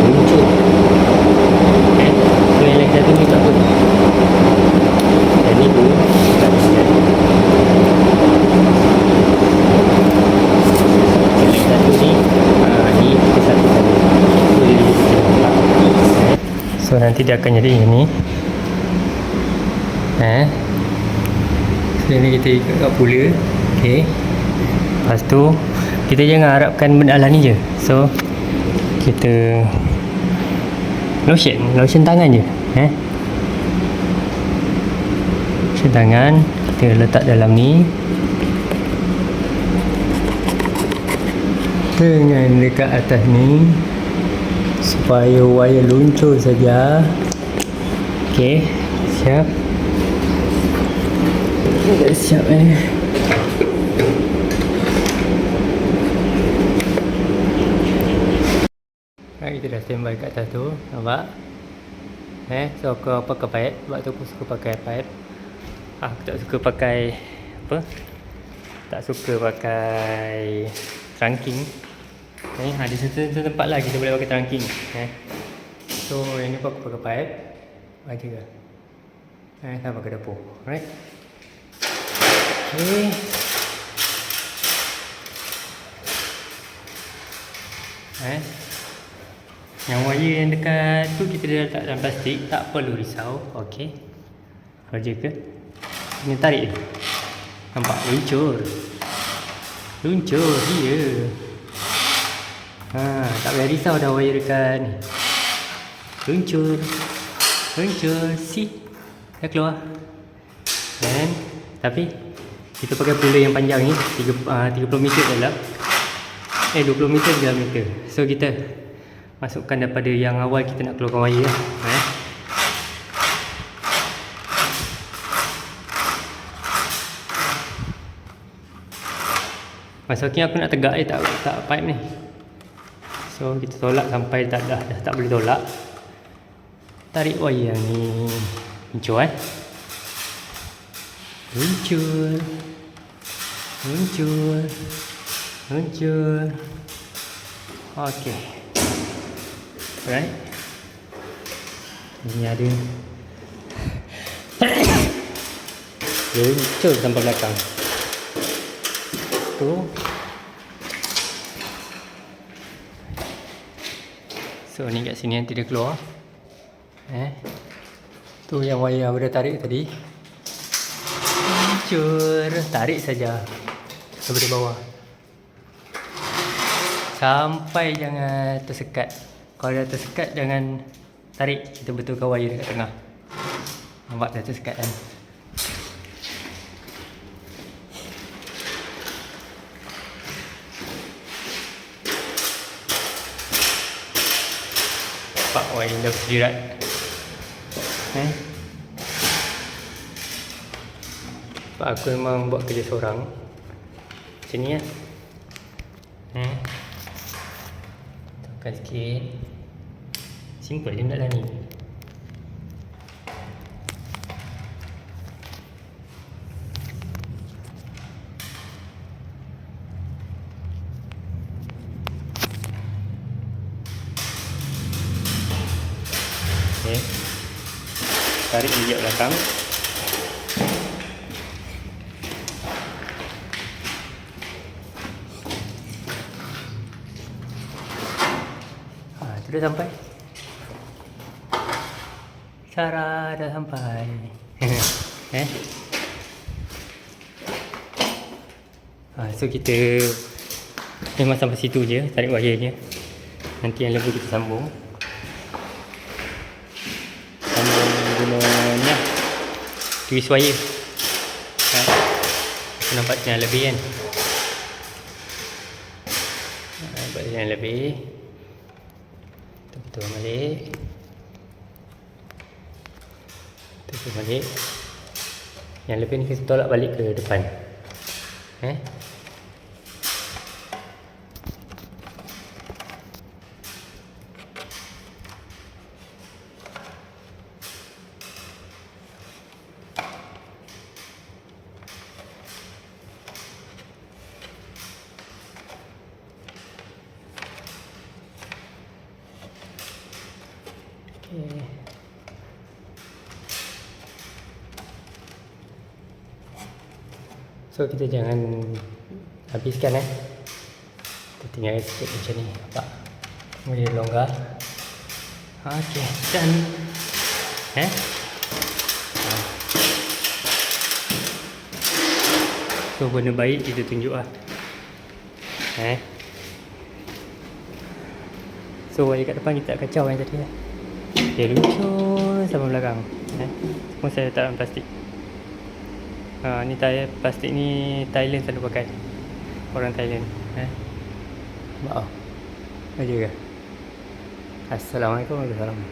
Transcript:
muncul kan so yang lain satu ni takut dan ni pun tak terjadi So nanti dia akan jadi yang ni. Eh? So ni kita ikut kat pula. Ok Lepas tu Kita jangan harapkan benda lah ni je. So kita lotion, lotion tangan je. Eh. Lotion tangan kita letak dalam ni. Dengan dekat atas ni supaya wayar luncur saja. Okey, siap. Siap eh. Kita dah standby kat atas tu Nampak? Eh, so aku pakai pipe Sebab tu aku suka pakai pipe ah, Aku tak suka pakai Apa? Tak suka pakai Trunking Eh, ada certain tempat lah kita boleh pakai trunking eh. So, yang ni aku pakai pipe Baca ke? Eh, sama ke dapur Alright Okay Eh yang wire yang dekat tu kita dah letak dalam plastik Tak perlu risau Okey. Roger ke? Ini tarik je Nampak? Luncur. Luncur dia ha, Tak payah risau dah wire dekat ni. Luncur. Luncur. See Dah keluar. Dan Tapi Kita pakai pula yang panjang ni 30, uh, 30 meter dalam Eh 20 meter dalam meter? So kita masukkan daripada yang awal kita nak keluarkan wire. Eh. Masa ni aku nak tegak eh tak tak pipe ni. So kita tolak sampai tak dah, dah tak boleh tolak. Tarik wire ni. Luncur eh. Luncur. Luncur. Luncur. Okey. Right? Ini ada. Luncur sampai belakang. Tu. So ni kat sini nanti dia keluar. Eh. Tu yang aku dah tarik tadi. Luncur Tarik saja. Daripada bawah. Sampai jangan tersekat kalau dah tersekat jangan tarik. Kita betulkan wire dekat tengah. Nampak dah tersekat kan? Nampak wire dah berjerat. Eh? Aku memang buat kerja seorang. Macam ni lah eh tekan sikit Simple je nak lah ni Okay Tarik bijak belakang. Ha, tu dah sampai Sarah dah sampai. eh? Ha, so kita memang sampai situ je tarik wire Nanti yang lebih kita sambung. Sambung guna ni lah. Twist wire. Ha? Aku nampak yang lebih kan. Ha, nampak yang lebih. Betul balik. Tutup balik. Yang lebih ni kita tolak balik ke depan? Eh? Okay. So kita jangan habiskan eh. Kita tinggal sikit macam ni. Nampak? Boleh longgar. Okey. Dan Eh? Ha. So benda baik kita tunjuk lah. Eh? So balik kat depan kita tak kacau yang tadi lah Dia luncur sampai belakang eh? Semua saya letak dalam plastik ha, Ni tayar plastik ni Thailand selalu pakai Orang Thailand eh? Oh. Ada ke Assalamualaikum warahmatullahi wabarakatuh